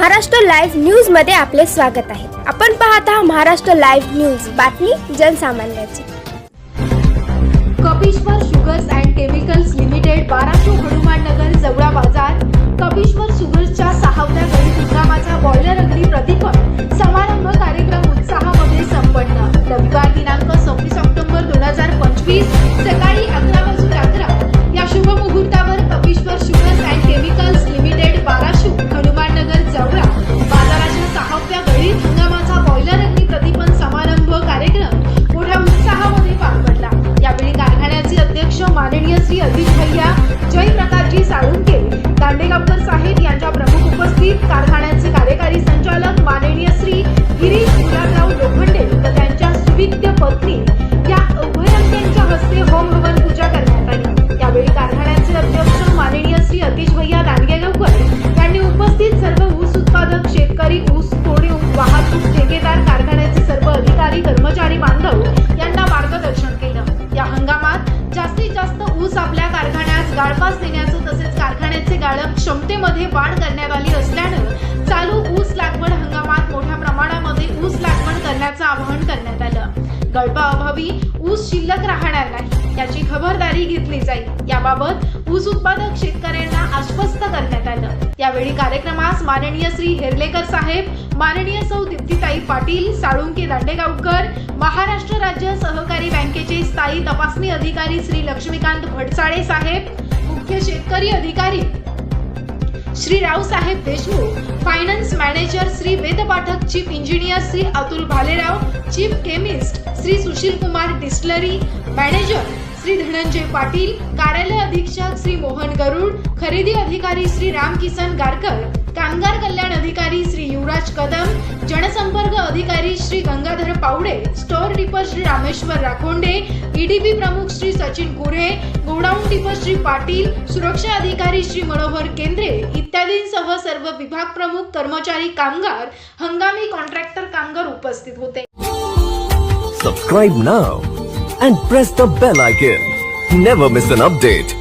Maharashtra live न्यूजमध्ये आपले स्वागत आहे. आपण पाहत आहात महाराष्ट्र लाईव्ह न्यूज. बातमी जनसामान्याची. Kapishwar sugars and chemical Shri Ajit Bhaiya Jayprakashji Salunkhe कारखान्यास देण्याचं तसेच कारखान्याचे गाळप क्षमतेमध्ये वाढ करण्यात आली असल्यानं चालू ऊस लागवड हंगामात मोठ्या प्रमाणामध्ये ऊस लागवड करण्याचं आवाहन करण्यात आलं. गळपाअभावी ऊस शिल्लक राहणार नाही याची खबरदारी घेतली जाईल. याबाबत ऊस उत्पादक शेतकऱ्यांना आश्वस्त करण्यात आलं. यावेळी कार्यक्रमास माननीय श्री हेरलेकर साहेब माननीय सौ दीप्तीताई पाटील साळुंके दांडेगावकर महाराष्ट्र राज्य सहकारी बँकेचे स्थायी तपासणी अधिकारी श्री लक्ष्मीकांत भटसाळे साहेब मुख्य शेतकरी अधिकारी. Shri Raosaheb Deshmukh finance manager Shri Ved Pathak chief engineer Shri Atul Bhalerao chief chemist Shri Sushil Kumar distillery manager Shri Dhananjay Patil कार्यालय अधीक्षक श्री मोहन गरुड खरेदी अधिकारी श्री रामकिसन गारकर कामगार कल्याण अधिकारी श्री युवराज कदम जनसंपर्क अधिकारी श्री गंगाधर पावडे स्टोअर डिपर श्री रामेश्वर राखोंडे ईडीपी प्रमुख श्री सचिन गुरे गोडाऊन डिपर श्री पाटील सुरक्षा अधिकारी श्री मनोहर केंद्रे इत्यादींसह सर्व विभाग प्रमुख कर्मचारी कामगार हंगामी कॉन्ट्रॅक्टर कामगार उपस्थित होते. Subscribe now and press the bell icon never miss an update